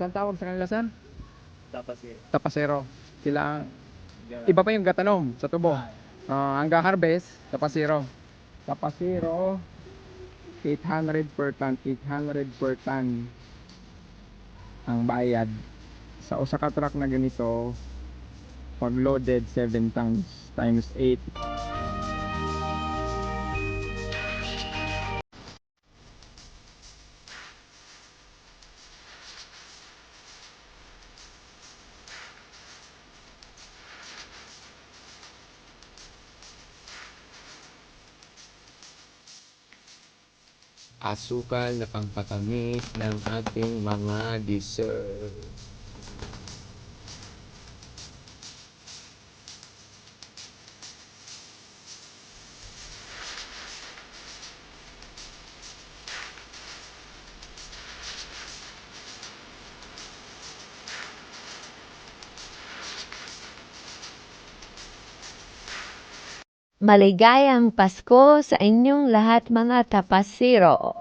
Saan tawag sa kanila san? Tapos eh. Tapasero. Sila, iba pa yung gatanom sa tubo. Ah, hanggang harvest, tapasero. Tapasero, 800 per ton, 800 per ton ang bayad. Sa usa ka truck na ganito, pag loaded 7 tons times 8 asukal na pampatamis ng ating mga dessert. Maligayang Pasko sa inyong lahat mga tapasiro.